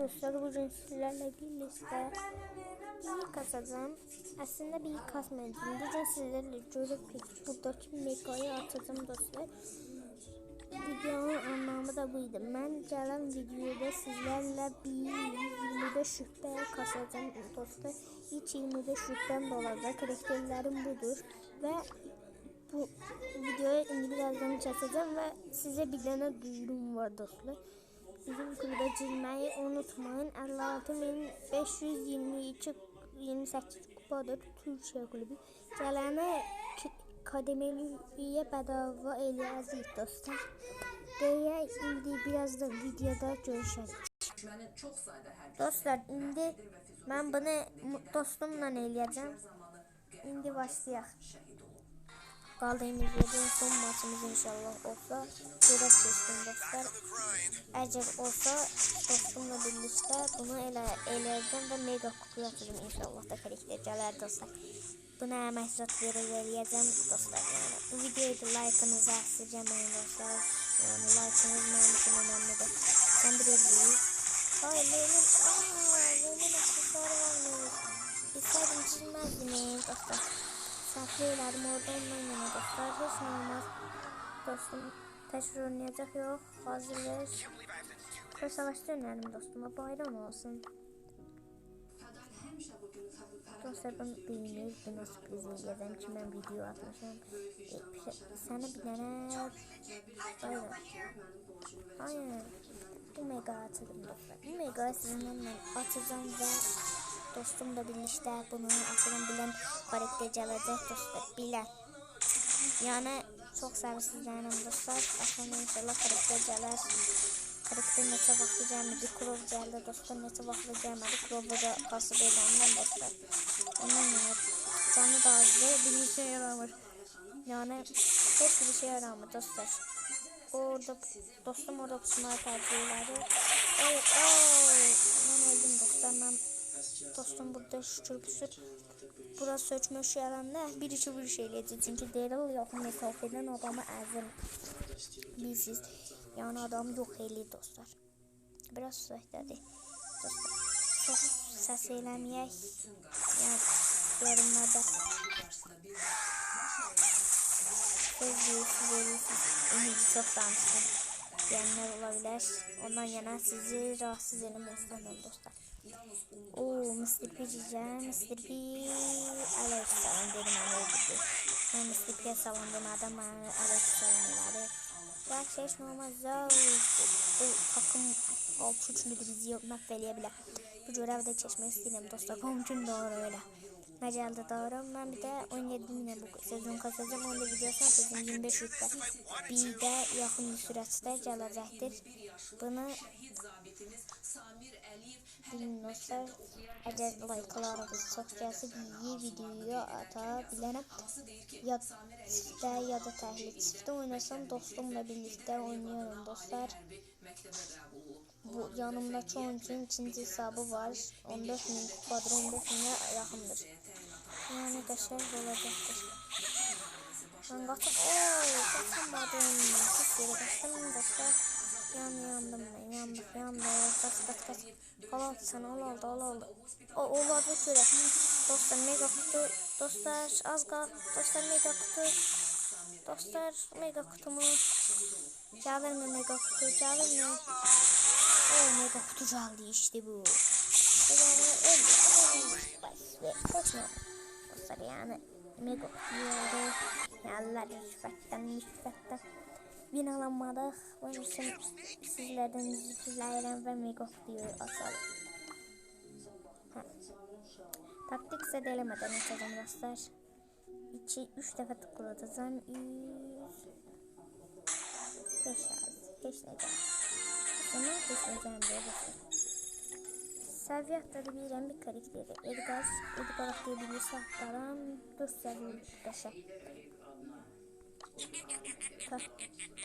dostlar bugün sizlerle birlikte iyi kasacağım. Aslında bir kasmayacağım. Bugün sizlerle görüp buradaki megayı atacağım dostlar. Videonun anlamı da buydu. Ben gelen videoda sizlerle bir 25 rütbeye kasacağım dostlar. Hiç 25 rütbem de olacak. Karakterlerim budur. Ve bu videoyu birazdan keseceğim ve size bir tane duyurum var dostlar. Bizim kulübe girmeyi unutmayın. 562 28 kupadır Türkiye kulübü. Gələni kademeliyə bedava eləyəcəyik dostlar. Deyə indi videoda. Düşmənin çox sayda hərbi Dostlar indi mən bunu dostumla eləyəcəm. İndi başlayaq. Qaldığımız yerdən son maçımız inşallah olsa görək keçdim dostlar. Əgər olsa dostumla birlikdə bunu elə eləyəcəm və mega kutuya atacağım inşallah da karakter gələr dostlar. Buna əmək zat verə eləyəcəm dostlar. Yəni bu videoyu da like-ınızı əsirgəməyin dostlar. Yəni like-ınız mənim üçün önəmlidir. Sən bilirsiniz. Ay benim, aa benim aksesuarı varmış. İstədim çizməzdiniz dostlar. Saklıyordum orada ondan yana dostlar. Hiç ne olmaz. Dostum teşhir oynayacak yok. Hazırlar. Köy savaşı dönerim dostuma. Bayram olsun. Dostlar bilmiyorum. Ben o sürpriz yiyeceğim ki ben video atmışım. E, sana bir tane bayram. Hayır. Bu mega atırım dostlar. Bu mega sizinle atacağım ve dostumla birlikte bunu açalım bilen karakter gelecek dostlar bilen. Yani çok sevsizlerim dostlar. Aslında inşallah karakter gelir. Karakter neçə vaxtı gəlmədi, Krov gəldi dostlar, neçə vaxtı gəlmədi, Krovu da kasıb edəndən dostlar. Ondan yana canı da azdı, bir şey yaramır. Yani heç bir şey yaramır dostlar. Orada dostum orada pusmayı tercih elədi. Oy, oy, mən öldüm dostlar, mən dostum burada şükür püsür. Bura sökmüş yaranda bir iki bir şey eləyəcək. Çünki Daryl yaxın məsafədən adamı əzir. Bilsiz. Yani adam yok eli dostlar. Biraz söhbəti dostlar. Çox səs eləməyək. Yəni yorumlarda söz verirsiniz, verirsiniz. Ümidi çox danışdım. Diyenler olabilir. Ondan yana sizi rahatsız etmem istemem dostlar. Oo Mr. P diyeceğim. Mr. P Aleykümselam dedim ama öldürdü. Ben Mr. P'ye savundum adam bana Aleykümselam elədi. Gerçekten olmaz takım altı üçlüdür bizi eləyə bilər. Bu görəvdə keçmək istəyirəm dostlar. Mümkün doğru öyle. Geldi doğru. Ben bir de 17 minə bu sezon kasacağım. Onda videosunu atacağım 25 rütbə. Bir de yaxın bir sürətdə gələcəkdir. Bunu Zabitimiz Samir Əliyev bilin dostlar. Əgər like'larınız çox gəlsə iyi videoyu ata bilərəm. Ya çiftdə ya da təhlil çiftdə oynasam dostumla birlikte oynuyorum dostlar. Bu yanımdaki oyuncunun ikinci hesabı var. 14 bin kupadır, 15 bine yakındır. Yani qəşəng olacaqdır. Ben qaçım, ooo, qaçamadım. Pis yere qaçdım dostlar. Yan yandım ben, yandık, yandık. Kaç, kaç, kaç. Al aldı sana, al aldı, al aldı. O, oladı göre. Dostlar, mega kutu. Dostlar, az qal. Dostlar, mega kutu. Dostlar, mega kutumu. Gəlirmi mega kutu, gəlirmi? O mega kutu geldi işte bu. Yani öldü. Ve kaçma. Dostlar yani mega kutu geldi. Yerler rüşvetten rüşvetten. Bin alamadık. Bunun için sizlerden zikirlerim ve mega kutuyu asalım. Taktik zedelemeden açacağım dostlar. 2-3 defa tıklatacağım. 100 5 az. Hiç ne değil. Bunu diye bakın. Seviye atladı bir bir karakteri. Edgar, Edgar diye birisi atladan 4 seviye 5'e. Tak.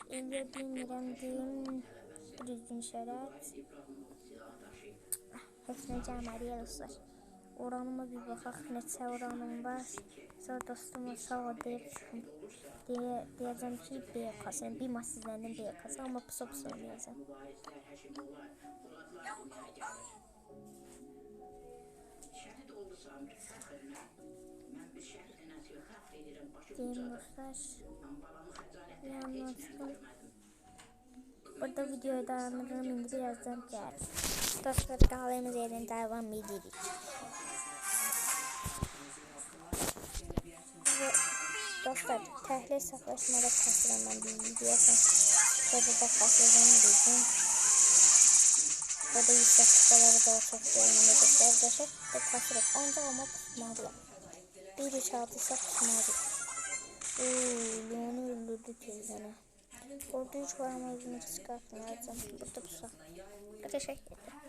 İlya bilmirəm deyim. Düzgün. Heç nə cəməli dostlar. Oranıma bir baxaq. Neçə oranım var. Sonra dostuma sağ ol deyib çıxım. Deyə, deyəcəm ki, B kasım. Bir maç sizlərdən B kasım. Amma pısa pısa oynayacağım. Şəhid. Mən bir şəhidinə söz həqq edirəm, başı Diyeyim ucadır. dostlar. Mən balamı xəcalətdə Ya, heç nasıl? mən görmədim. Burada videoyu dayandırırım. İndi birazdan gəlir. Dostlar kaldığımız yerden devam edirik. Ve dostlar təhlil saflaşmada kasıram ben bir videosun. Burada da kasıram dedim. Burada yüksek kupaları da çok görünümlü dostlar. Döşek de kasırım. Ancak ama kusmadılar. Altı ise kusmadılar. Uuu, Leon'u öldürdü teyzene. Orada üç var ama özünü risk atmayacağım. Burada pusa. Teşekkür ederim.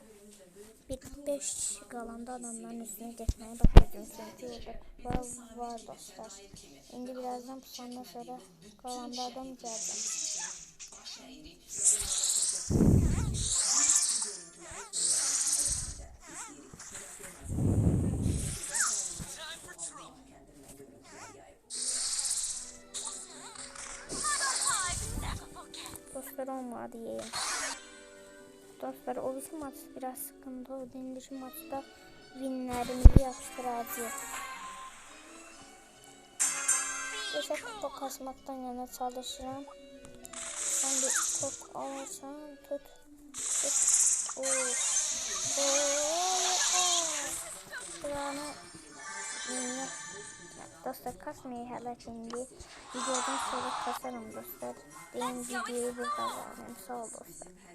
Bir beş kalanda adamların üstüne geçmeye başladım. Çünkü orada kupa var dostlar. Şimdi birazdan pusandan sonra kalanda adam geldim. Dostlar olmadı yiyeyim. Dostlar o bizim maç biraz sıkıntı. Şimdi şu maçta winlerimizi yapıştıracağız. Geçen kupa kasmaktan yana çalışırım. Sen bir top alırsan tut. Tut. Oo. Oo. Dostlar kasmayı hala şimdi. Videodan sonra kasarım dostlar. Benim videoyu burada var. Sağ ol dostlar.